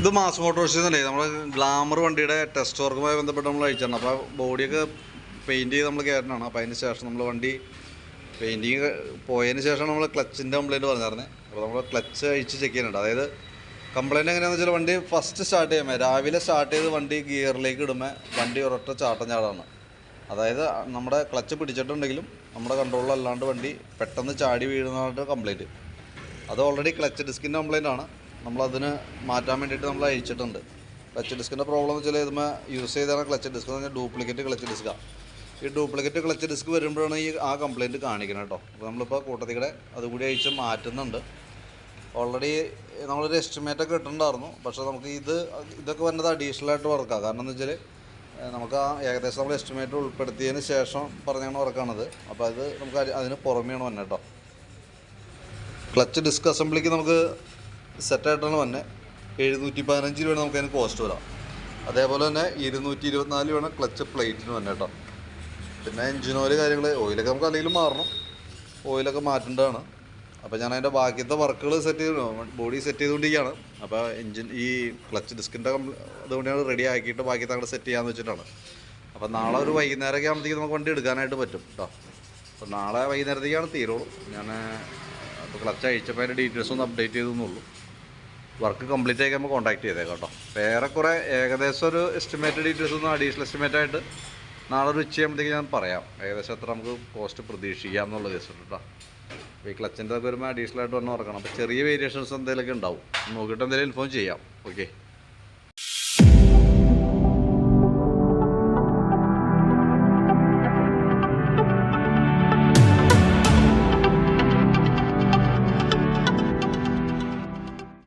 ഇത് മാസ് മോട്ടോഴ്സിൽ നിന്നല്ലേ നമ്മൾ ഗ്ലാമർ വണ്ടിയുടെ ടെസ്റ്റ് വർക്കുമായി ബന്ധപ്പെട്ട് നമ്മൾ അയച്ചാണ് അപ്പോൾ ബോഡിയൊക്കെ പെയിന്റ് ചെയ്ത് നമ്മൾ കയറണമാണ് അപ്പോൾ അതിന് ശേഷം നമ്മൾ വണ്ടി പെയിന്റിങ് പോയതിന് ശേഷം നമ്മൾ ക്ലച്ചിന്റെ കംപ്ലയിന്റ് പറഞ്ഞിരുന്നത് അപ്പോൾ നമ്മൾ ക്ലച്ച് അഴിച്ച് ചെക്ക് ചെയ്യുന്നുണ്ട്. അതായത് കംപ്ലയിന്റ് എങ്ങനെയാണെന്ന് വെച്ചാൽ വണ്ടി ഫസ്റ്റ് സ്റ്റാർട്ട് ചെയ്യുമ്പോൾ രാവിലെ സ്റ്റാർട്ട് ചെയ്ത് വണ്ടി ഗിയറിലേക്ക് ഇടുമ്പോൾ വണ്ടി ഒരൊറ്റ ചാട്ടം ചാടാണ്. അതായത് നമ്മുടെ ക്ലച്ച് പിടിച്ചിട്ടുണ്ടെങ്കിലും നമ്മുടെ കൺട്രോളിലല്ലാണ്ട് വണ്ടി പെട്ടെന്ന് ചാടി വീഴുന്നതായിട്ട് കംപ്ലയിന്റ് അത് ഓൾറെഡി ക്ലച്ച് ഡിസ്കിന്റെ കംപ്ലയിന്റ് ആണ്. നമ്മളതിന് മാറ്റാൻ വേണ്ടിയിട്ട് നമ്മൾ അയച്ചിട്ടുണ്ട്. ക്ലച്ച് ഡിസ്കിന്റെ പ്രോബ്ലം എന്ന് വെച്ചാൽ ഇതുമേ യൂസ് ചെയ്താണ് ക്ലച്ച് ഡിസ്ക് എന്ന് പറഞ്ഞാൽ ഡ്യൂപ്ലിക്കേറ്റ് ക്ലച്ച് ഡിസ്ക്കാണ് ഈ ഡ്യൂപ്ലിക്കേറ്റ് ക്ലച്ച് ഡിസ്ക് വരുമ്പോഴാണ് ഈ ആ കംപ്ലയിന്റ് കാണിക്കുന്നത് കേട്ടോ അപ്പോൾ നമ്മളിപ്പോൾ കൂട്ടത്തിക്കടെ അതുകൂടി അയച്ച് മാറ്റുന്നുണ്ട്. ഓൾറെഡി നമ്മളൊരു എസ്റ്റിമേറ്റ് ഒക്കെ ഇട്ടിട്ടുണ്ടായിരുന്നു. പക്ഷേ നമുക്ക് ഇത് ഇതൊക്കെ വരുന്നത് അഡീഷണൽ ആയിട്ട് വർക്കാണ് കാരണം എന്ന് വെച്ചാൽ നമുക്ക് ആ ഏകദേശം നമ്മൾ എസ്റ്റിമേറ്റ് ഉൾപ്പെടുത്തിയതിന് ശേഷം പറഞ്ഞാണ് വർക്കാണത് അപ്പോൾ അത് നമുക്ക് അതി- അതിന് പുറമെയാണ് വന്നത് കേട്ടോ ക്ലച്ച് ഡിസ്ക് അസംബ്ലിക്ക് നമുക്ക് സെറ്റായിട്ടാണ് വന്നത് എഴുന്നൂറ്റി പതിനഞ്ച് രൂപയാണ് നമുക്കതിന് കോസ്റ്റ് വരാം. അതേപോലെ തന്നെ ഇരുന്നൂറ്റി ഇരുപത്തിനാല് രൂപയാണ് ക്ലച്ച് പ്ലേറ്റിന് വന്നെ കേട്ടോ പിന്നെ എഞ്ചിൻ കാര്യങ്ങൾ ഓയിലൊക്കെ നമുക്ക് അല്ലെങ്കിൽ മാറണം. ഓയിലൊക്കെ മാറ്റേണ്ടതാണ്. അപ്പോൾ ഞാൻ അതിന്റെ ബാക്കിയത്തെ വർക്കുകൾ സെറ്റ് ചെയ്തു ബോഡി സെറ്റ് ചെയ്തുകൊണ്ടിരിക്കുകയാണ് അപ്പോൾ എഞ്ചിൻ ഈ ക്ലച്ച് ഡിസ്കിന്റെ അതുകൊണ്ടാണ് റെഡി ആക്കിയിട്ട് ബാക്കി അങ്ങോട്ട് സെറ്റ് ചെയ്യാമെന്ന് വെച്ചിട്ടാണ്. അപ്പോൾ നാളെ ഒരു വൈകുന്നേരമൊക്കെ ആകുമ്പോഴത്തേക്ക് നമുക്ക് വണ്ടി എടുക്കാനായിട്ട് പറ്റും കേട്ടോ അപ്പോൾ നാളെ വൈകുന്നേരത്തേക്കാണ് തീരുള്ളൂ. ഞാൻ അപ്പോൾ ക്ലച്ച് അയച്ചപ്പോൾ അതിന്റെ ഡീറ്റെയിൽസ് ഒന്ന് അപ്ഡേറ്റ് ചെയ്തെന്നുള്ളൂ. വർക്ക് കംപ്ലീറ്റ് ആയി നമ്മൾ കോൺടാക്ട് ചെയ്തേക്കാം കേട്ടോ. ഏറെക്കുറെ ഏകദേശം ഒരു എസ്റ്റിമേറ്റഡ് ഡീറ്റെയിൽസ് ഒന്ന് അഡീഷണൽ എസ്റ്റിമേറ്റ് ആയിട്ട് നാളെ ഒരു ഉച്ചയാകുമ്പോഴത്തേക്ക് ഞാൻ പറയാം. ഏകദേശം എത്ര നമുക്ക് കോസ്റ്റ് പ്രതീക്ഷിക്കാം എന്നുള്ള കേസ് കേട്ടോ ഈ ക്ലച്ചിന്റെ വരുമ്പോൾ അഡീഷണൽ ആയിട്ട് വന്ന് ഉറക്കണം അപ്പോൾ ചെറിയ വേരിയേഷൻസ് എന്തെങ്കിലുമൊക്കെ ഉണ്ടാവും. നോക്കിയിട്ട് എന്തെങ്കിലും ഇൻഫോം ചെയ്യാം. ഓക്കെ